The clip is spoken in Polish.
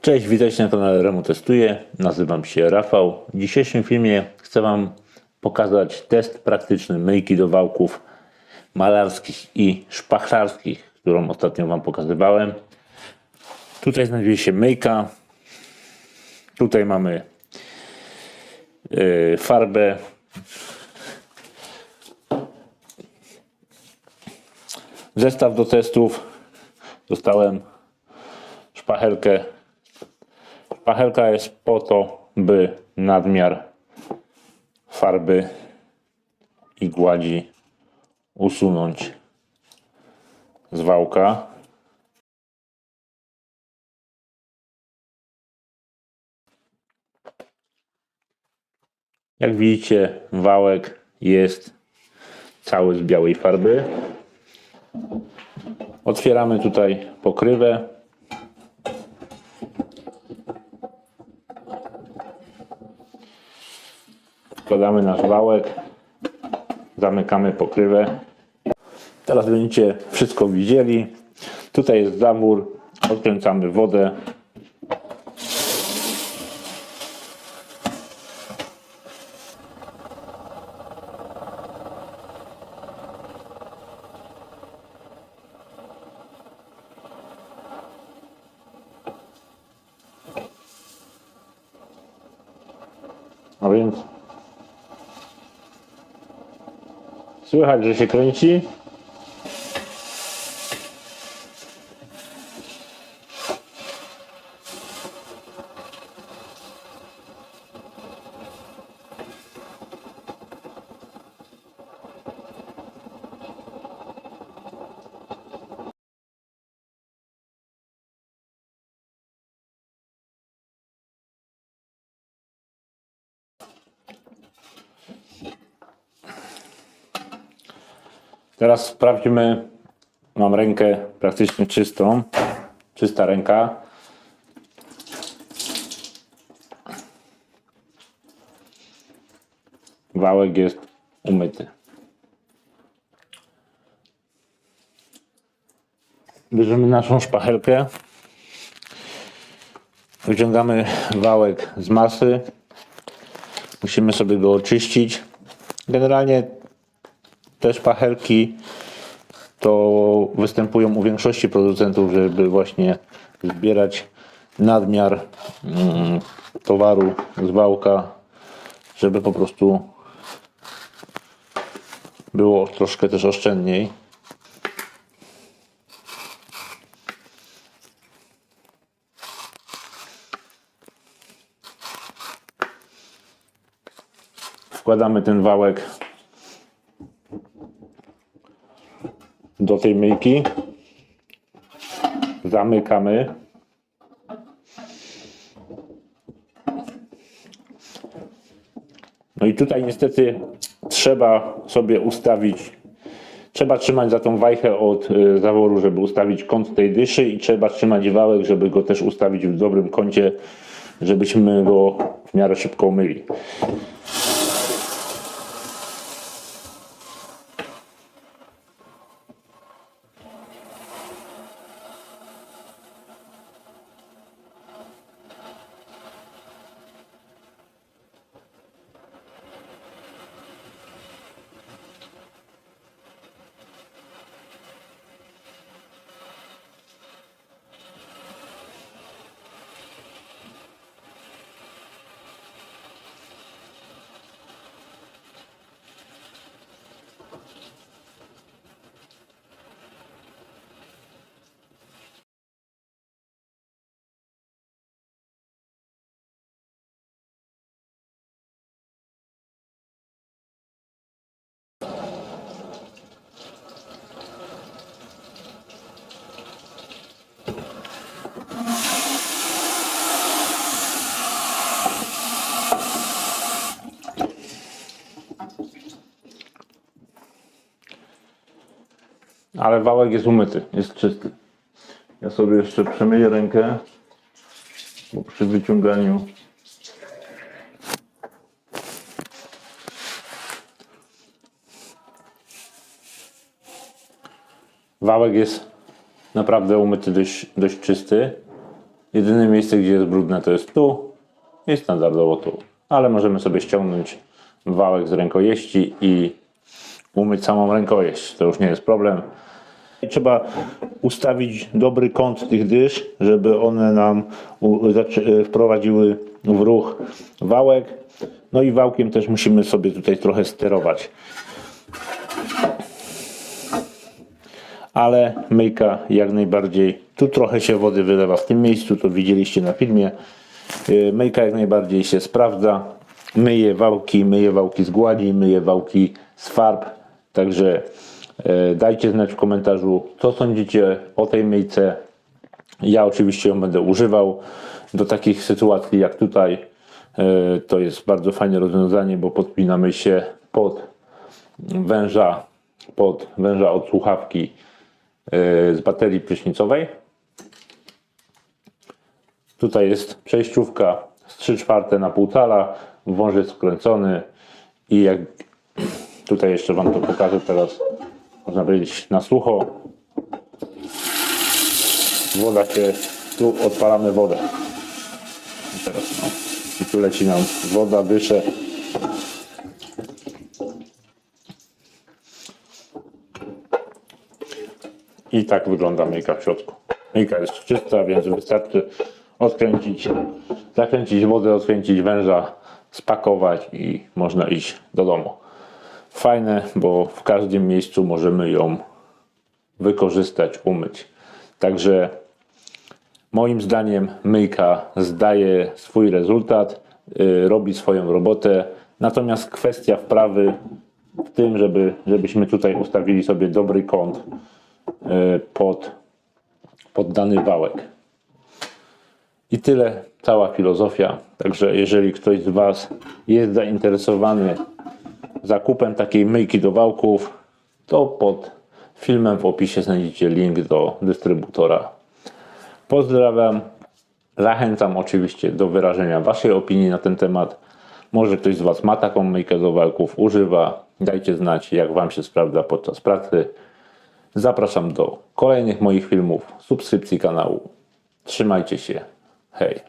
Cześć, witajcie na kanale Remu Testuje. Nazywam się Rafał. W dzisiejszym filmie chcę Wam pokazać test praktyczny myjki do wałków malarskich i szpachlarskich, którą ostatnio Wam pokazywałem. Tutaj znajduje się myjka. Tutaj mamy yy, farbę. Zestaw do testów. Dostałem szpachelkę Pachelka jest po to, by nadmiar farby i gładzi usunąć z wałka. Jak widzicie, wałek jest cały z białej farby. Otwieramy tutaj pokrywę. Wkładamy nasz wałek, zamykamy pokrywę. Teraz będziecie wszystko widzieli. Tutaj jest zawór, odkręcamy wodę. A więc Słychać, że się kręci. Teraz sprawdźmy. Mam rękę praktycznie czystą. Czysta ręka. Wałek jest umyty. Bierzemy naszą szpachelkę. Wyciągamy wałek z masy. Musimy sobie go oczyścić. Generalnie te szpachelki to występują u większości producentów, żeby właśnie zbierać nadmiar mm, towaru z wałka, żeby po prostu było troszkę też oszczędniej. Wkładamy ten wałek do tej myjki. Zamykamy. No i tutaj niestety trzeba sobie ustawić, trzeba trzymać za tą wajchę od y, zaworu, żeby ustawić kąt tej dyszy i trzeba trzymać wałek, żeby go też ustawić w dobrym kącie, żebyśmy go w miarę szybko umyli. Ale wałek jest umyty, jest czysty. Ja sobie jeszcze przemyję rękę, bo przy wyciąganiu wałek jest naprawdę umyty dość, dość czysty. Jedyne miejsce, gdzie jest brudne, to jest tu i standardowo tu. Ale możemy sobie ściągnąć wałek z rękojeści i umyć samą rękojeść. To już nie jest problem. Trzeba ustawić dobry kąt tych dysz, żeby one nam zaczę- wprowadziły w ruch wałek. No i wałkiem też musimy sobie tutaj trochę sterować. Ale myjka jak najbardziej. Tu trochę się wody wylewa w tym miejscu, to widzieliście na filmie. Yy, Myjka jak najbardziej się sprawdza. Myje wałki, myje wałki z gładzi, myje wałki z farb. Także e, dajcie znać w komentarzu, co sądzicie o tej myjce. Ja oczywiście ją będę używał do takich sytuacji jak tutaj. E, To jest bardzo fajne rozwiązanie, bo podpinamy się pod węża, pod węża od słuchawki e, z baterii prysznicowej. Tutaj jest przejściówka z 3 czwarte na pół cala, wąż jest skręcony i jak tutaj jeszcze Wam to pokażę teraz, można powiedzieć na sucho. Woda się, tu odpalamy wodę. I teraz no, i tu leci nam woda, dysze. I tak wygląda myjka w środku. Myjka jest czysta, więc wystarczy odkręcić, zakręcić wodę, odkręcić węża, spakować i można iść do domu. Fajne, bo w każdym miejscu możemy ją wykorzystać, umyć. Także moim zdaniem myjka zdaje swój rezultat, yy, robi swoją robotę. Natomiast kwestia wprawy w tym, żeby, żebyśmy tutaj ustawili sobie dobry kąt yy, pod, pod dany wałek. I tyle, cała filozofia. Także jeżeli ktoś z Was jest zainteresowany zakupem takiej myjki do wałków, to pod filmem w opisie znajdziecie link do dystrybutora. Pozdrawiam. Zachęcam oczywiście do wyrażenia Waszej opinii na ten temat. Może ktoś z Was ma taką myjkę do wałków, używa. Dajcie znać, jak Wam się sprawdza podczas pracy. Zapraszam do kolejnych moich filmów, subskrypcji kanału. Trzymajcie się. Hej.